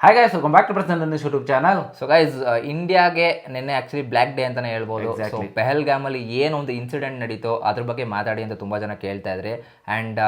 Hi guys welcome back to Prasanna news YouTube channel so guys ಇಂಡಿಯಾಗೆ ನಿನ್ನೆ actually black day ಅಂತಾನೆ ಹೇಳ್ಬೋದು. So ಪೆಹಲ್ಗಾಮಲ್ಲಿ Pahalgam ಅಲ್ಲಿ ಏನೊಂದು ಇನ್ಸಿಡೆಂಟ್ ನಡೀತೋ ಅದ್ರ ಬಗ್ಗೆ ಮಾತಾಡಿ ಅಂತ ತುಂಬ ಜನ ಕೇಳ್ತಾ ಇದ್ರಿ. ಆ್ಯಂಡ್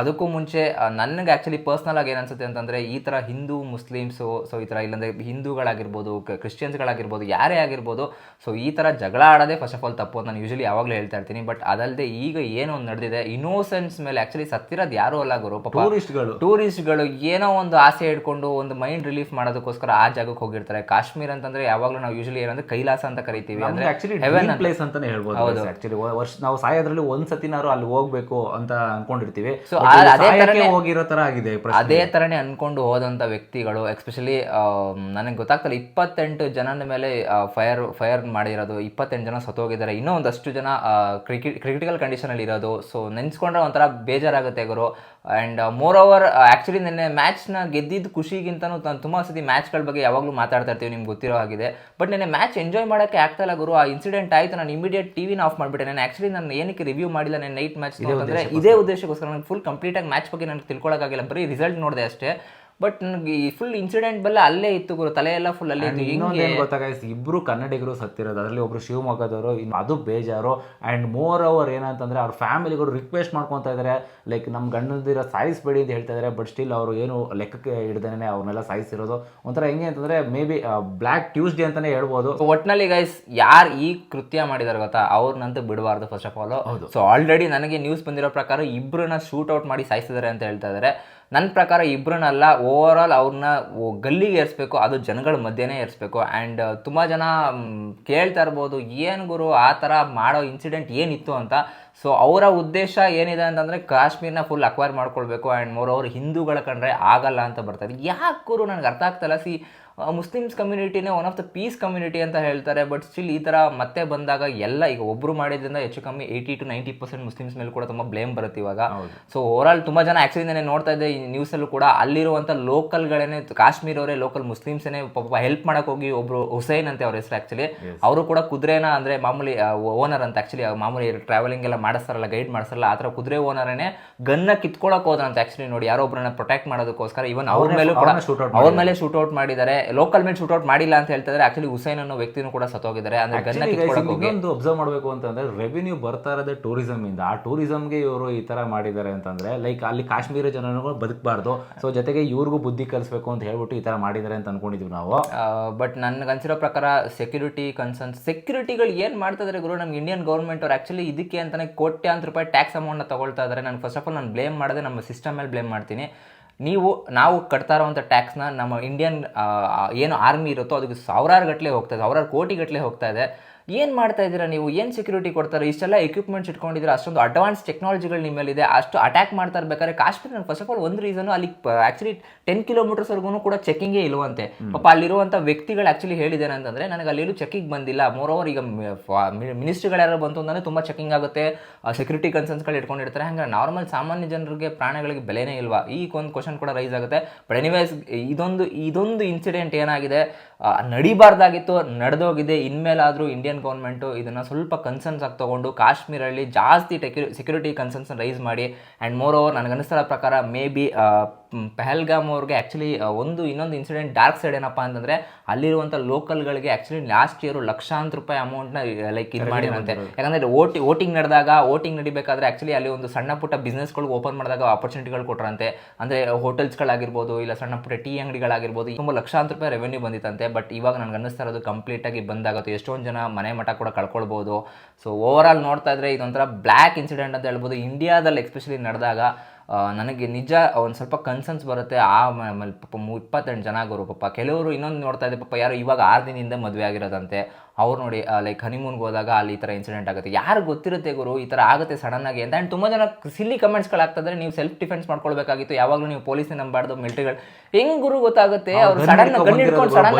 ಅದಕ್ಕೂ ಮುಂಚೆ ನನಗೆ ಆ್ಯಕ್ಚುಲಿ ಪರ್ಸ್ನಲ್ ಆಗಿ ಏನಿಸುತ್ತೆ ಅಂತಂದರೆ ಈ ಥರ ಹಿಂದೂ ಮುಸ್ಲಿಮ್ಸು ಸೊ ಈ ಥರ ಇಲ್ಲಂದ್ರೆ ಹಿಂದೂಗಳಾಗಿರ್ಬೋದು ಕ್ರಿಶ್ಚಿಯನ್ಸ್ಗಳಾಗಿರ್ಬೋದು ಯಾರೇ ಆಗಿರ್ಬೋದು ಸೊ ಈ ಥರ ಜಗಳ ಆಡೋದೇ ಫಸ್ಟ್ ಆಫ್ ಆಲ್ ತಪ್ಪು ಅಂತ ನಾನು ಯೂಶಲಿ ಯಾವಾಗಲೂ ಹೇಳ್ತಾ ಇರ್ತೀನಿ. ಬಟ್ ಅದಲ್ಲದೆ ಈಗ ಏನೊಂದು ಒಂದು ನಡೆದಿದೆ ಇನ್ನೋಸೆನ್ಸ್ ಮೇಲೆ ಆ್ಯಕ್ಚುಲಿ ಸತ್ತಿರೋದು ಯಾರೂ ಅಲ್ಲ ಗುರು ಪಾಪ ಟೂರಿಸ್ಟ್ಗಳು ಟೂರಿಸ್ಟ್ಗಳು ಏನೋ ಒಂದು ಆಸೆ ಇಟ್ಕೊಂಡು ಒಂದು ಮೈಂಡ್ ರಿಲೀಫ್ ಮಾಡೋದಕ್ಕೋಸ್ಕರ ಆ ಜಾಗಕ್ಕೆ ಹೋಗಿರ್ತಾರೆ? ಕಾಶ್ಮೀರ್ ಅಂತಂದ್ರೆ ಯಾವಾಗಲೂ ನಾವು ಯೂಶಲಿ ಏನಂದ್ರೆ ಕೈಲಾಸ ಅಂತ ಕರಿತೀವಿ. ಅಂದ್ರೆ heaven ಪ್ಲೇಸ್ ಅಂತಾನೆ ಹೇಳ್ಬೋದು ಆಕ್ಚುಲಿ ವರ್ಷ ನಾವು ಸಾಯೋದ್ರಲ್ಲಿ ಒಂದ್ ಸತಿನಾರು ಅಲ್ಲಿ ಹೋಗ್ಬೇಕು ಅಂತ ಅನ್ಕೊಂಡಿರ್ತೀವಿ. ಇಲ್ಲಿ ಅದೇ ತರನೇ ಹೋಗಿರೋ ತರ ಆಗಿದೆ. ಅದೇ ತರನೇ ಅನ್ಕೊಂಡು ಹೋದಂತ ವ್ಯಕ್ತಿಗಳು ಎಸ್ಪೆಷಲಿ ನನಗೆ ಗೊತ್ತಾಗ್ತಲ್ಲ ಇಪ್ಪತ್ತೆಂಟು ಜನನ ಮೇಲೆ ಫೈರ್ ಫೈರ್ ಮಾಡಿರೋದು ಇಪ್ಪತ್ತೆಂಟು ಜನ ಸತ್ತೋಗಿದ್ದಾರೆ. ಇನ್ನೂ ಒಂದಷ್ಟು ಜನ ಕ್ರಿಟಿಕಲ್ ಕಂಡೀಷನ್ ಅಲ್ಲಿ ಇರೋದು. ಸೊ ನೆನ್ಸ್ಕೊಂಡ್ರೆ ಒಂಥರ ಬೇಜಾರಾಗುತ್ತೆ ಗುರು. ಅಂಡ್ ಮೋರ್ ಓವರ್ ಆಕ್ಚುಲಿ ನಿನ್ನೆ ಮ್ಯಾಚ್ನ ಗೆದ್ದಿದ್ದ ಖುಷಿಗಿಂತನೂ ನಾನು ತುಂಬಾ ಸತಿ ಮ್ಯಾಚ್ಗಳ ಬಗ್ಗೆ ಯಾವಾಗಲೂ ಮಾತಾಡ್ತಾ ಇರ್ತೀವಿ ನಿಮ್ಗೆ ಗೊತ್ತಿರೋ ಹಾಗೆ ಬಟ್ ನೆನೆ ಮ್ಯಾಚ್ ಎಂಜಾಯ್ ಮಾಡೋಕ್ಕೆ ಆಗ್ತಾ ಇಲ್ಲ ಗುರು. ಆ ಇನ್ಸಿಡೆಂಟ್ ಆಯ್ತು ನಾನು ಇಮಿಡಿಯೇಟ್ ಟಿವಿನ ಆಫ್ ಮಾಡಿಬಿಟ್ಟೆ. ನಾನು ಆ್ಯಕ್ಚುಲಿ ನಾನು ಏನಕ್ಕೆ ರಿವ್ಯೂ ಮಾಡಿಲ್ಲ ನಾನು ನೈಟ್ ಮ್ಯಾಚ್ ಅಂದರೆ ಇದೇ ಉದ್ದೇಶಕ್ಕೋಸ್ಕರ. ನಾನು ಫುಲ್ ಕಂಪ್ಲೀಟ್ ಆಗಿ ಮ್ಯಾಚ್ ಬಗ್ಗೆ ನನಗೆ ತಿಳ್ಕೊಳ್ಳೋಕ್ಕಾಗಿಲ್ಲ ಬರೀ ರಿಸಲ್ಟ್ ನೋಡಿದೆ ಅಷ್ಟೇ. ಬಟ್ ನನಗೆ ಈ ಫುಲ್ ಇನ್ಸಿಡೆಂಟ್ ಬಲ್ಲ ಅಲ್ಲೇ ಇತ್ತು ಗುರು ತಲೆ ಎಲ್ಲ ಫುಲ್ ಅಲ್ಲಿ ಇತ್ತು. ಇನ್ನೊಂದು ಹಿಂಗೆ ಏನ್ ಗೊತ್ತಾ guys, ಇಬ್ರು ಕನ್ನಡಿಗರು ಸತ್ತಿರೋದು ಅದರಲ್ಲಿ ಒಬ್ರು ಶಿವಮೊಗ್ಗದವರು ಇನ್ನು ಅದು ಬೇಜಾರು. ಆ್ಯಂಡ್ ಮೋರ್ ಓವರ್ ಏನಂತಂದರೆ ಅವ್ರ ಫ್ಯಾಮಿಲಿಗಳು ರಿಕ್ವೆಸ್ಟ್ ಮಾಡ್ಕೊತಾ ಇದ್ದಾರೆ ಲೈಕ್ ನಮ್ಮ ಗಂಡಂದಿರ ಸಾಯಿಸ್ಬೇಡಿ ಅಂತ ಹೇಳ್ತಾ ಇದ್ದಾರೆ ಬಟ್ ಸ್ಟಿಲ್ ಅವರು ಏನು ಲೆಕ್ಕಕ್ಕೆ ಹಿಡ್ದೇನೆ ಅವ್ರನ್ನೆಲ್ಲ ಸಾಯಿಸಿರೋದು. ಒಂಥರ ಹೆಂಗೆ ಅಂತಂದರೆ ಮೇ ಬಿ ಬ್ಲ್ಯಾಕ್ ಟ್ಯೂಸ್ಡೇ ಅಂತಲೇ ಹೇಳ್ಬೋದು. ಒಟ್ನಲ್ಲಿ ಗೈಸ್ ಯಾರು ಈ ಕೃತ್ಯ ಮಾಡಿದಾರೆ ಗೊತ್ತಾ? ಅವ್ರನ್ನಂತೂ ಬಿಡಬಾರ್ದು first of all so already ನನಗೆ ನ್ಯೂಸ್ ಬಂದಿರೋ ಪ್ರಕಾರ ಇಬ್ಬರನ್ನ ಶೂಟ್ ಔಟ್ ಮಾಡಿ ಸಾಯಿಸಿದ್ದಾರೆ ಅಂತ ಹೇಳ್ತಾ ಇದ್ದಾರೆ ನನ್ನ ಪ್ರಕಾರ ಇಬ್ಬರನ್ನಲ್ಲ ಓವರ್ ಆಲ್ ಅವ್ರನ್ನ ಗಲ್ಲಿಗೆ ಏರಿಸ್ಬೇಕು, ಅದು ಜನಗಳ ಮಧ್ಯೆನೇ ಏರಿಸ್ಬೇಕು. ಆ್ಯಂಡ್ ತುಂಬ ಜನ ಕೇಳ್ತಾ ಇರ್ಬೋದು, ಏನು ಗುರು ಆ ಥರ ಮಾಡೋ ಇನ್ಸಿಡೆಂಟ್ ಏನಿತ್ತು ಅಂತ. ಸೊ ಅವರ ಉದ್ದೇಶ ಏನಿದೆ ಅಂತಂದರೆ ಕಾಶ್ಮೀರನ ಫುಲ್ ಅಕ್ವೈರ್ ಮಾಡ್ಕೊಳ್ಬೇಕು. ಆ್ಯಂಡ್ ಮೋರ್ ಹಿಂದೂಗಳ ಕಂಡ್ರೆ ಆಗಲ್ಲ ಅಂತ ಬರ್ತಾರೆ ಯಾಕೆ ಗುರು? ನನಗೆ ಅರ್ಥ ಆಗ್ತಲ್ಲ C Muslims ಕಮ್ಯುನಿಟಿನೇ one of the peace community ಅಂತ ಹೇಳ್ತಾರೆ ಬಟ್ ಸ್ಟಿಲ್ ಈ ಥರ ಮತ್ತೆ ಬಂದಾಗ ಎಲ್ಲ ಈಗ ಒಬ್ಬರು ಮಾಡಿದ್ರಿಂದ ಹೆಚ್ಚು ಕಮ್ಮಿ eighty to ninety percent Muslims ಮೇಲೆ ಕೂಡ ತುಂಬ ಬ್ಲೇಮ್ ಬರುತ್ತೆ ಇವಾಗ. ಸೊ ಓವರ್ ಆಲ್ ತುಂಬ ಜನ ಆ್ಯಕ್ಚುಲಿ ನಾನು ನೋಡ್ತಾ ಇದ್ದೆ ಈ ನ್ಯೂಸಲ್ಲೂ ಕೂಡ ಅಲ್ಲಿರುವಂಥ ಕಾಶ್ಮೀರ ಅವರೇ ಲೋಕಲ್ ಮುಸ್ಲಿಮ್ಸೇನೆ ಪಾಪ ಹೆಲ್ಪ್ ಮಾಡೋಕೆ ಹೋಗಿ ಒಬ್ರು ಹುಸೈನ್ ಅಂತ ಅವ್ರ ಹೆಸರು ಆ್ಯಕ್ಚುಲಿ ಅವರು ಕೂಡ ಕುದುರೆನ ಅಂದರೆ ಮಾಮೂಲಿ ಓನರ್ ಅಂತ ಆ್ಯಕ್ಚುಲಿ ಮಾಮೂಲಿ ಟ್ರಾವೆಲಿಂಗ್ ಎಲ್ಲ ಮಾಡಿಸ್ತಾರಲ್ಲ ಗೈಡ್ ಮಾಡಿಸಲ್ಲ ಆ ಥರ ಕುದುರೆ ಓನರೇ ಗನ್ನ ಕಿತ್ಕೊಳಕ್ಕೆ ಹೋದ್ರಂತ ಆ್ಯಕ್ಚುಲಿ ನೋಡಿ. ಯಾರೋ ಒಬ್ಬರನ್ನ ಪ್ರೊಟೆಕ್ಟ್ ಮಾಡೋದಕ್ಕೋಸ್ಕರ ಇವನ್ ಅವ್ರ ಮೇಲೂ ಕೂಡ ಅವ್ರ ಮೇಲೆ ಶೂಟ್ ಔಟ್ ಮಾಡಿದ್ದಾರೆ. ಲೋಕಲ್ ಮೇಲೆ ಶೂಟ್ ಔಟ್ ಮಾಡಿಲ್ಲ ಅಂತ ಹೇಳ್ತಿದ್ದಾರೆ ಆಕ್ಚುಲಿ ಹುಸೇನ್ ಅನ್ನೋ ವ್ಯಕ್ತಿನೂ ಕೂಡ ಸತ್ತೋಗಿದ್ದಾರೆ. ಅಂದ್ರೆ ಗನ್ನ Actually ಹೋಗಿ. ಇನ್ನೊಂದು ಅಬ್ಸರ್ವ್ ಮಾಡಬೇಕು ಅಂತಂದ್ರೆ ರೆವಿನ್ಯೂ ಬರ್ತಾ ಇರೋದೇ ಟೂರಿಸಮ್ ಇಂದ. ಆ ಟೂರಿಸಮ್ಗೆ ಇವರು ಈ ತರ ಮಾಡಿದ್ದಾರೆ ಅಂತಂದ್ರೆ ಲೈಕ್ ಅಲ್ಲಿ ಕಾಶ್ಮೀರ ಜನರು ಬದುಕಬಾರ್ದು. ಸೊ ಜೊತೆಗೆ ಇವ್ರಿಗೂ ಬುದ್ಧಿ ಕಲಿಸ್ಬೇಕು ಅಂತ ಹೇಳ್ಬಿಟ್ಟು ಈ ತರ ಮಾಡಿದ್ದಾರೆ ಅಂತ ಅನ್ಕೊಂಡಿದ್ವಿ ನಾವು. ಬಟ್ ನನ್ಗೆ ಅನ್ಸಿರೋ ಪ್ರಕಾರ ಸೆಕ್ಯೂರಿಟಿ ಕನ್ಸರ್ನ್ಸ್ ಸೆಕ್ಯೂರಿಟಿಗಳು ಏನ್ ಮಾಡ್ತಾ ಇದ್ದಾರೆ ಗುರು? ನಮ್ಗೆ ಇಂಡಿಯನ್ ಗೌರ್ಮೆಂಟ್ ಅವ್ರು ಆಕ್ಚುಲಿ ಇದಕ್ಕೆ ಅಂತಾನೆ ಕೋಟ್ಯಾಂತರ ರೂಪಾಯಿ ಟ್ಯಾಕ್ಸ್ ಅಮೌಂಟ್ ತಗೊಳ್ತಾ ಇದ್ದಾರೆ ನಾನು ಫಸ್ಟ್ ಆಫ್ ಆಲ್ ನಾನು ಬ್ಲೇಮ್ ಮಾಡದೆ ನಮ್ಮ ಸಿಸ್ಟಮ್ ಮೇಲೆ ಬ್ಲೇಮ್ ಮಾಡ್ತೀನಿ. ನೀವು, ನಾವು ಕಟ್ತಾ ಇರುವಂಥ ಟ್ಯಾಕ್ಸ್ನ ನಮ್ಮ ಇಂಡಿಯನ್ ಏನು ಆರ್ಮಿ ಇರುತ್ತೋ ಅದಕ್ಕೆ ಸಾವಿರಾರು ಗಟ್ಟಲೆ ಹೋಗ್ತಾ ಇದೆ, ಸಾವಿರಾರು ಕೋಟಿ ಗಟ್ಟಲೆ ಹೋಗ್ತಾ ಇದೆ. ಏನು ಮಾಡ್ತಾ ಇದ್ದೀರಾ ನೀವು? ಏನು ಸೆಕ್ಯೂರಿಟಿ ಕೊಡ್ತಾರೆ? ಇಷ್ಟೆಲ್ಲ ಎಕ್ವಿಪ್ಮೆಂಟ್ಸ್ ಇಟ್ಕೊಂಡಿದ್ರೆ ಅಷ್ಟೊಂದು ಅಡ್ವಾನ್ಸ್ ಟೆಕ್ನಾಲಜಿಗಳು ನಿಮ್ಮಲ್ಲಿದೆ ಅಷ್ಟು ಅಟ್ಯಾಕ್ ಮಾಡ್ತಾ ಇರ್ಬೇಕಾದ್ರೆ ಕಾಶ್ಮೀರ ಫಸ್ಟ್ ಆಫ್ ಆಲ್ ಒಂದು ರೀಸನ್ ಅಲ್ಲಿ ಆಕ್ಚುಲಿ ಟೆನ್ ಕಿಲೋಮೀಟರ್ಸ್ವರೆಗೂ ಕೂಡ ಚೆಕ್ಕಿಂಗೇ ಇಲ್ವಂತೆ. ಪಾಪ ಅಲ್ಲಿರುವಂಥ ವ್ಯಕ್ತಿಗಳು ಆಕ್ಚುಲಿ ಹೇಳಿದ್ದೇನೆ ಅಂತಂದ್ರೆ ನನಗೆ ಅಲ್ಲಿ ಚೆಕಿಂಗ್ ಬಂದಿಲ್ಲ. ಮೋರ್ ಓವರ್ ಈಗ ಮಿನಿಸ್ಟ್ರಿಗಳು ಯಾರು ಬಂತು ಅಂದ್ರೆ ತುಂಬ ಚೆಕಿಂಗ್ ಆಗುತ್ತೆ. ಸೆಕ್ಯೂರಿಟಿ ಕನ್ಸರ್ನ್ಸ್ಗಳು ಇಟ್ಕೊಂಡಿರ್ತಾರೆ. ಹಂಗೆ ನಾರ್ಮಲ್ ಸಾಮಾನ್ಯ ಜನರಿಗೆ ಪ್ರಾಣಗಳಿಗೆ ಬೆಲೆನೇ ಇಲ್ವಾ? ಈ ಒಂದು ಕ್ವಶನ್ ಕೂಡ ರೈಸ್ ಆಗುತ್ತೆ. ಬಟ್ ಎನಿವೇಸ್ ಇದೊಂದು ಇದೊಂದು ಇನ್ಸಿಡೆಂಟ್ ಏನಾಗಿದೆ? ನಡಿಬಾರ್ದಾಗಿತ್ತು, ನಡೆದೋಗಿದೆ, ಇನ್ಮೇಲಾದರೂ ಇಂಡಿಯನ್ ಗೌರ್ಮೆಂಟು ಇದನ್ನು ಸ್ವಲ್ಪ ಕನ್ಸರ್ನ್ಸ್ ಆಗಿ ತೊಗೊಂಡು ಕಾಶ್ಮೀರಲ್ಲಿ ಜಾಸ್ತಿ ಟೆಕ್ಯು ಸೆಕ್ಯೂರಿಟಿ ಕನ್ಸರ್ನ್ಸ್ನ ರೈಸ್ ಮಾಡಿ. ಆ್ಯಂಡ್ ಮೋರ್ ಓವರ್ ನನಗೆ ಅನಿಸ್ತಾರ ಪ್ರಕಾರ ಮೇ ಬಿ ಪೆಹಲ್ಗಾಮ್ ಅವ್ರಿಗೆ ಆ್ಯಕ್ಚುಲಿ ಒಂದು ಇನ್ನೊಂದು ಇನ್ಸಿಡೆಂಟ್ ಡಾರ್ಕ್ ಸೈಡ್ ಏನಪ್ಪ ಅಂತಂದರೆ ಅಲ್ಲಿರುವಂಥ ಲೋಕಲ್ಗಳಿಗೆ ಆ್ಯಕ್ಚುಲಿ ಲಾಸ್ಟ್ ಇಯರು ಲಕ್ಷಾಂತರ ರೂಪಾಯಿ ಅಮೌಂಟ್ನ ಲೈಕ್ ಇದು ಮಾಡಿರಂತೆ ಯಾಕಂದರೆ ಓಟಿ ವೋಟಿಂಗ್ ನಡೆದಾಗ ವೋಟಿಂಗ್ ನಡಿಬೇಕಾದ್ರೆ ಆ್ಯಕ್ಚುಲಿ ಅಲ್ಲಿ ಒಂದು ಸಣ್ಣ ಪುಟ್ಟ ಬಿಸ್ನೆಸ್ಗಳಿಗೆ ಓಪನ್ ಮಾಡಿದಾಗ ಆಪರ್ಚುನಿಟಿಗಳು ಕೊಟ್ಟರಂತೆ ಅಂದರೆ ಹೋಟೆಲ್ಸ್ಗಳಾಗಿರ್ಬೋದು ಇಲ್ಲ ಸಣ್ಣ ಪುಟ್ಟ ಟೀ ಅಂಗಡಿಗಳಾಗಿರ್ಬೋದು ತುಂಬ ಲಕ್ಷಾಂತರ ರೂಪಾಯಿ ರೆವೆನ್ಯೂ ಬಂದಿತ್ತಂತೆ. ಬಟ್ ಇವಾಗ ನನಗೆ ಅನ್ನಿಸ್ತಾ ಇರೋದು ಕಂಪ್ಲೀಟಾಗಿ ಬಂದಾಗುತ್ತೆ. ಎಷ್ಟೊಂದು ಜನ ಮನೆ ಮಠ ಕೂಡ ಕಳ್ಕೊಳ್ಬೋದು. ಸೊ ಓವರ್ ಆಲ್ ನೋಡ್ತಾ ಇದ್ರೆ ಇದೊಂಥರ ಬ್ಲ್ಯಾಕ್ ಇನ್ಸಿಡೆಂಟ್ ಅಂತ ಹೇಳ್ಬೋದು. ಇಂಡಿಯಾದಲ್ಲಿ ಎಸ್ಪೆಷಲಿ ನಡೆದಾಗ ನನಗೆ ನಿಜ ಒಂದು ಸ್ವಲ್ಪ ಕನ್ಸರ್ನ್ಸ್ ಬರುತ್ತೆ. ಆ ಆಮೇಲೆ ಪಾಪ ಮು- ಇಪ್ಪತ್ತೆಂಟು ಜನ ಆಗೋರು ಪಾಪ. ಕೆಲವರು ಇನ್ನೊಂದು ನೋಡ್ತಾ ಇದ್ದೆ ಪಾಪ. ಯಾರು ಇವಾಗ ಆರು ದಿನದಿಂದ ಮದುವೆ ಆಗಿರೋದಂತೆ. ಅವ್ರು ನೋಡಿ ಲೈಕ್ ಹನಿಮೂನ್ಗೆ ಹೋದಾಗ ಅಲ್ಲಿ ಈ ಥರ ಇನ್ಸಿಡೆಂಟ್ ಆಗುತ್ತೆ. ಯಾರು ಗೊತ್ತಿರುತ್ತೆ ಗುರು ಈ ಥರ ಆಗುತ್ತೆ ಸಡನ್ ಆಗಿ ಅಂತ? ಆ್ಯಂಡ್ ತುಂಬ ಜನ ಸಿಲ್ಲಿ ಕಮೆಂಟ್ಸ್ಗಳಾಗ್ತದ್ರೆ ನೀವು ಸೆಲ್ಫ್ ಡಿಫೆನ್ಸ್ ಮಾಡ್ಕೊಳ್ಬೇಕಾಗಿತ್ತು. ಯಾವಾಗಲೂ ನೀವು ಪೊಲೀಸ್ ನಂಬಾರ್ದು ಮಿಲಿಟರಿಗಳು ಹೆಂಗ್ ಗುರು ಗೊತ್ತಾಗುತ್ತೆ? ಅವ್ರು ಸಡನ್ ಹಿಡ್ಕೊಂಡ್ ಗನ್ ಹಿಡ್ಕೊಂಡು ಸಡನ್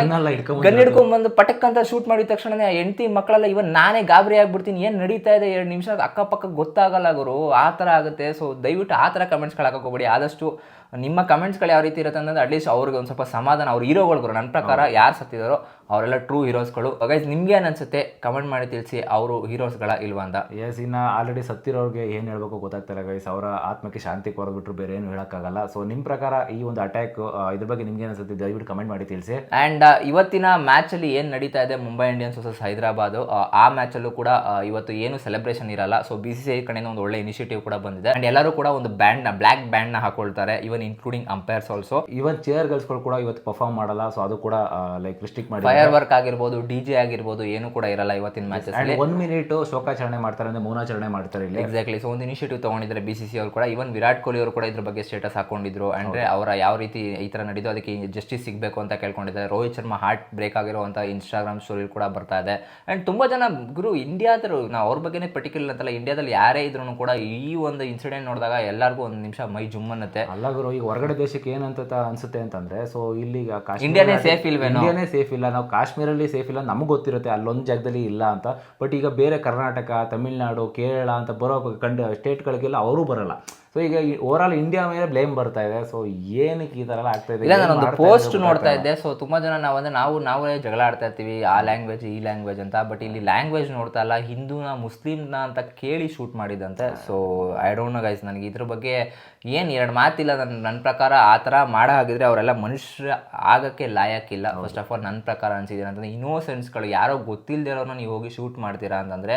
ಗನ್ ಹಿಡ್ಕೊಂಡ್ ಬಂದು ಪಟಕ್ ಅಂತ ಶೂಟ್ ಮಾಡಿದ ತಕ್ಷಣ ಹೆಂಡತಿ ಮಕ್ಕಳೆಲ್ಲ ಇವನ್ ನಾನೇ ಗಾಬರಿ ಆಗ್ಬಿಡ್ತೀನಿ. ಏನ್ ನಡೀತಾ ಇದೆ? ಎರಡು ನಿಮಿಷ ಅಕ್ಕಪಕ್ಕ ಗೊತ್ತಾಗಲ್ಲ ಗುರು. ಆ ಥರ ಆಗುತ್ತೆ. ಸೊ ದಯವಿಟ್ಟು ಆ ಥರ ಕಮೆಂಟ್ಸ್ಗಳು ಹಾಕೋಬೇಡಿ ಆದಷ್ಟು ನಿಮ್ಮ ಕಮೆಂಟ್ಸ್ಗಳು ಯಾವ ರೀತಿ ಇರುತ್ತೆ ಅಂತಂದ್ರೆ ಅಟ್ಲೀಸ್ಟ್ ಅವ್ರಿಗೆ ಒಂದು ಸ್ವಲ್ಪ ಸಮಾಧಾನ ಅವ್ರ ಹೀರೋಗಳು ನನ್ನ ಪ್ರಕಾರ ಯಾರು ಸತ್ತಿದಾರೋ ಅವರೆಲ್ಲ ಟ್ರೂ ಹೀರೋಸ್ಗಳು ಗೈಸ್ ನಿಮ್ಗೆ ಏನು ಅನ್ಸುತ್ತೆ? ಕಮೆಂಟ್ ಮಾಡಿ ತಿಳಿಸಿ ಅವರು ಹೀರೋಸ್ಗಳ ಇಲ್ವಾ ಅಂತ. ಎಸ್ ಇನ್ನು ಆಲ್ರೆಡಿ ಸತ್ತಿರೋರಿಗೆ ಏನು ಹೇಳಬೇಕು ಗೊತ್ತಾಗ್ತಿಲ್ಲ ಗೈಸ್ ಅವರ ಆತ್ಮಕ್ಕೆ ಶಾಂತಿ ಕೊರಬಿಟ್ರು ಬೇರೆ ಏನು ಹೇಳೋಕ್ಕಾಗಲ್ಲ. ಸೊ ನಿಮ್ಮ ಪ್ರಕಾರ ಈ ಒಂದು ಅಟ್ಯಾಕ್ ಇದ್ರ ಬಗ್ಗೆ ನಿಮ್ಗೆ ಅನಿಸುತ್ತೆ? ದಯವಿಟ್ಟು ಕಮೆಂಟ್ ಮಾಡಿ ತಿಳಿಸಿ. ಆ್ಯಂಡ್ ಇವತ್ತಿನ ಮ್ಯಾಚಲ್ಲಿ ಏನು ನಡೀತಾ ಇದೆ? ಮುಂಬೈ ಇಂಡಿಯನ್ಸ್ ವರ್ಸಸ್ ಹೈದರಾಬಾದ್ ಆ ಮ್ಯಾಚಲ್ಲೂ ಕೂಡ ಇವತ್ತು ಏನು ಸೆಲೆಬ್ರೇಷನ್ ಇರಲ್ಲ. So B C C I ಕಡೆಯಿಂದ ಒಂದು ಒಳ್ಳೆ ಇನಿಷಿಯೇಟಿವ್ ಕೂಡ ಬಂದಿದೆ. ಆ್ಯಂಡ್ ಎಲ್ಲರೂ ಕೂಡ ಒಂದು ಬ್ಯಾಂಡ್ನ ಬ್ಲ್ಯಾಕ್ ಬ್ಯಾಂಡ್ನ ಹಾಕೊಳ್ತಾರೆ. Even including umpires also even cheer ಗರ್ಲ್ಸ್ಗಳು ಕೂಡ ಇವತ್ತು ಪರ್ಫಾರ್ಮ್ ಮಾಡಲ್ಲ ಸೊ ಅದು ಕೂಡ ಲೈಕ್ ರಿಸ್ಟ್ರಿಕ್ಟ್ ಮಾಡಿ ಫೈರ್ ವರ್ಕ್ ಆಗಿರ್ಬೋದು ಡಿ ಜೆ ಆಗಿರ್ಬೋದು ಏನು ಕೂಡ ಇರಲ್ಲ ಇವತ್ತಿನ ಮ್ಯಾಚಸ್ ಅಲ್ಲಿ. ಒನ್ ಮಿನಿಟ್ ಶೋಕಾಚರಣೆ ಮಾಡ್ತಾರೆ ಅಂದ್ರೆ ಮೌನಾಚರಣೆ ಮಾಡ್ತಾರೆ ಇಲ್ಲಿ. ಎಕ್ಸಾಕ್ಟ್ಲಿ ಸೊ ಒಂದು ಇನಿಷಿಯೇಟಿವ್ ತಗೊಂಡಿದ್ದಾರೆ ಬಿ ಸಿ ಸಿ ಅವರು ಕೂಡ. ಇವನ್ ವಿರಾಟ್ ಕೊಹ್ಲಿ ಅವರು ಕೂಡ ಇದ್ರ ಬಗ್ಗೆ ಸ್ಟೇಟಸ್ ಹಾಕೊಂಡಿದ್ರು. ಅಂದ್ರೆ ಅವರ ಯಾವ ರೀತಿ ಈ ತರ ನಡೆದು ಅದಕ್ಕೆ ಜಸ್ಟಿಸ್ ಸಿಗಬೇಕು ಅಂತ ಕೇಳ್ಕೊಂಡಿದ್ದಾರೆ. ರೋಹಿತ್ ಶರ್ಮಾ ಹಾರ್ಟ್ ಬ್ರೇಕ್ ಆಗಿರುವಂತ ಇನ್ಸ್ಟಾಗ್ರಾಮ್ ಸ್ಟೋರಿ ಕೂಡ ಬರ್ತಾ ಇದೆ. ಅಂಡ್ ತುಂಬಾ ಜನ ಗುರು ಇಂಡಿಯಾದರು ನಾವು ಅವ್ರ ಬಗ್ಗೆನೇ ಪರ್ಟಿಕ್ಯುಲರ್ ಅಂತಲ್ಲ ಇಂಡಿಯಾದಲ್ಲಿ ಯಾರೇ ಇದ್ರು ಕೂಡ ಈ ಒಂದು ಇನ್ಸಿಡೆಂಟ್ ನೋಡಿದಾಗ ಎಲ್ಲರಿಗೂ ಒಂದು ನಿಮಿಷ ಮೈ ಜುಮ್ ಅನ್ನತ್ತೆ ಅಲ್ಲ ಗುರು ಈಗ ಹೊರಗಡೆ ದೇಶಕ್ಕೆ ಏನಂತ ಅನ್ಸುತ್ತೆ ಅಂತಂದ್ರೆ ಸೊ ಇಲ್ಲಿ ಇಂಡಿಯಾನೇ ಸೇಫ್ ಇಲ್ವೇನೋ? ಇಂಡಿಯಾನೇ ಸೇಫ್ ಇಲ್ಲ. ನಾವು ಕಾಶ್ಮೀರಲ್ಲಿ ಸೇಫ್ ಇಲ್ಲ ನಮ್ಗೆ ಗೊತ್ತಿರುತ್ತೆ ಅಲ್ಲೊಂದು ಜಾಗದಲ್ಲಿ ಇಲ್ಲ ಅಂತ. ಬಟ್ ಈಗ ಬೇರೆ ಕರ್ನಾಟಕ ತಮಿಳ್ನಾಡು ಕೇರಳ ಅಂತ ಬರೋ ಸ್ಟೇಟ್ ಸ್ಟೇಟ್ಗಳಿಗೆಲ್ಲ ಅವರು ಬರಲ್ಲ. ಸೊ ಈಗ ಓವರ್ ಆಲ್ ಇಂಡಿಯಾ ಮೇಲೆ ಬ್ಲೇಮ್ ಬರ್ತಾ ಇದೆ. ಸೊ ಏನಕ್ಕೆ ಈ ಥರ ಎಲ್ಲ ಆಗ್ತಾ ಇದೆ? ಇಲ್ಲ ನಾನೊಂದು ಪೋಸ್ಟ್ ನೋಡ್ತಾ ಇದ್ದೆ. ಸೊ ತುಂಬ ಜನ ನಾವು ಅಂದರೆ ನಾವು ನಾವೇ ಜಗಳ ಆಡ್ತಾ ಇರ್ತೀವಿ. ಆ ಲ್ಯಾಂಗ್ವೇಜ್ ಈ ಲ್ಯಾಂಗ್ವೇಜ್ ಅಂತ. ಬಟ್ ಇಲ್ಲಿ ಲ್ಯಾಂಗ್ವೇಜ್ ನೋಡ್ತಾ ಇಲ್ಲ. ಹಿಂದೂನ ಮುಸ್ಲಿಮ್ನ ಅಂತ ಕೇಳಿ ಶೂಟ್ ಮಾಡಿದಂತೆ. So I don't know guys ನನಗೆ ಇದ್ರ ಬಗ್ಗೆ ಏನು ಎರಡು ಮಾತಿಲ್ಲ. ನನ್ನ ನನ್ನ ಪ್ರಕಾರ ಆ ಥರ ಮಾಡೋ ಹಾಗಿದ್ರೆ ಅವರೆಲ್ಲ ಮನುಷ್ಯ ಆಗಕ್ಕೆ ಲಾಯಕ್ಕಿಲ್ಲ ಫಸ್ಟ್ ಆಫ್ ಆಲ್ ನನ್ನ ಪ್ರಕಾರ ಅನಿಸಿದೆ. ಅಂತಂದರೆ ಇನ್ನೋಸೆನ್ಸ್ಗಳು ಯಾರೋ ಗೊತ್ತಿಲ್ಲದಿರೋನ ನೀವು ಹೋಗಿ ಶೂಟ್ ಮಾಡ್ತೀರಾ ಅಂತಂದರೆ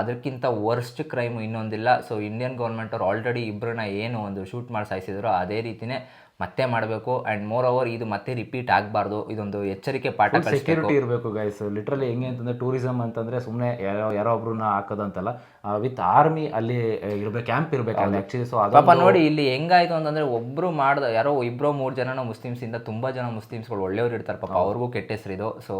ಅದಕ್ಕಿಂತ ವರ್ಸ್ಟ್ ಕ್ರೈಮ್ ಇನ್ನೊಂದಿಲ್ಲ. ಸೊ ಇಂಡಿಯನ್ ಗೌರ್ಮೆಂಟ್ ಅವ್ರು ಆಲ್ರೆಡಿ ಇಬ್ಬರನ್ನ ಏನು ಒಂದು ಶೂಟ್ ಮಾಡಿ ಸಾಯಿಸಿದ್ರು, ಅದೇ ರೀತಿನೇ ಮತ್ತೆ ಮಾಡಬೇಕು. ಆ್ಯಂಡ್ ಮೋರ್ ಓವರ್ ಇದು ಮತ್ತೆ ರಿಪೀಟ್ ಆಗಬಾರ್ದು. ಇದೊಂದು ಎಚ್ಚರಿಕೆ ಪಾಠ ಸೆಕ್ಯೂರಿಟಿ ಇರಬೇಕು ಗೈಸ್ ಲಿಟ್ರಲಿ ಹೆಂಗೆ ಅಂತಂದ್ರೆ ಟೂರಿಸಂ ಅಂತಂದ್ರೆ ಸುಮ್ಮನೆ ಯಾರೋ ಯಾರೋ ಒಬ್ರನ್ನ ಹಾಕೋದಂತಲ್ಲ ವಿತ್ ಆರ್ಮಿ ಅಲ್ಲಿ ಇರಬೇಕು ಕ್ಯಾಂಪ್ ಇರಬೇಕು ಅಲ್ಲಿ ಆ್ಯಕ್ಚುಲಿ ಸೊ ನೋಡಿ ಇಲ್ಲಿ ಹೆಂಗಾಯ್ತು ಅಂತಂದ್ರೆ ಒಬ್ರು ಮಾಡ್ದ ಯಾರೋ ಇಬ್ರೋ ಮೂರು ಜನನ ಮುಸ್ಲಿಮ್ಸಿಂದ ತುಂಬಾ ಜನ ಮುಸ್ಲಿಮ್ಸ್ಗಳು ಒಳ್ಳೆಯವ್ರು ಇರ್ತಾರೆ. ಪಾಪ ಅವ್ರಿಗೂ ಕೆಟ್ಟ ಇದು. ಸೊ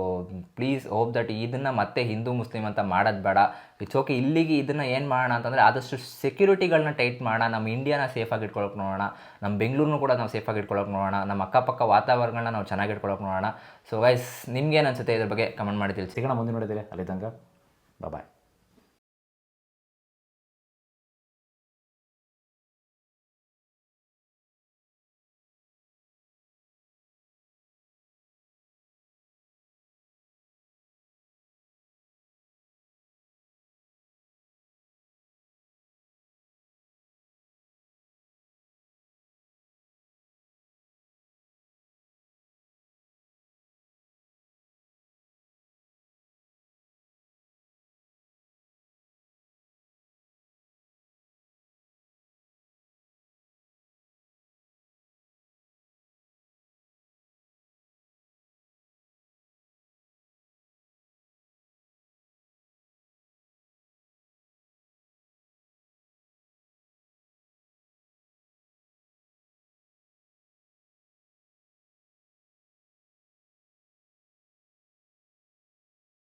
ಪ್ಲೀಸ್ ಹೋಪ್ ದಟ್ ಇದನ್ನ ಮತ್ತೆ ಹಿಂದೂ ಮುಸ್ಲಿಂ ಅಂತ ಮಾಡೋದು ಬೇಡ. ಇಟ್ಸ್ ಓಕೆ ಇಲ್ಲಿಗೆ ಇದನ್ನ ಏನು ಮಾಡೋಣ ಅಂತಂದ್ರೆ ಆದಷ್ಟು ಸೆಕ್ಯೂರಿಟಿಗಳನ್ನ ಟೈಟ್ ಮಾಡೋಣ. ನಮ್ಮ ಇಂಡಿಯಾನ ಸೇಫಾಗಿ ಇಟ್ಕೊಳಕ್ ನೋಡೋಣ. ನಮ್ಮ ಬೆಂಗಳೂರನ್ನು ಕೂಡ ನಾವು ಸೇಫಾಗಿ ಇಟ್ಕೊಳಕ್ ನೋಡೋಣ, ನಮ್ಮ ಅಕ್ಕಪಕ್ಕ ವಾತಾವರಣಗಳನ್ನ ನಾವು ಚೆನ್ನಾಗಿ ಇಟ್ಕೊಳ್ಳೋಕೆ ನೋಡೋಣ ಸೊ ಗೈಸ್ ನಿಮ್ಗೇನು ಅನ್ಸುತ್ತೆ ಇದ್ರ ಬಗ್ಗೆ ಕಮೆಂಟ್ ಮಾಡಿ ತಿಳಿಸಿ. ಸಿಗೋಣ ಮುಂದೆ ನೋಡಿದ್ರೆ ಅಲ್ಲಿ ತನಕ ಬಾಯ್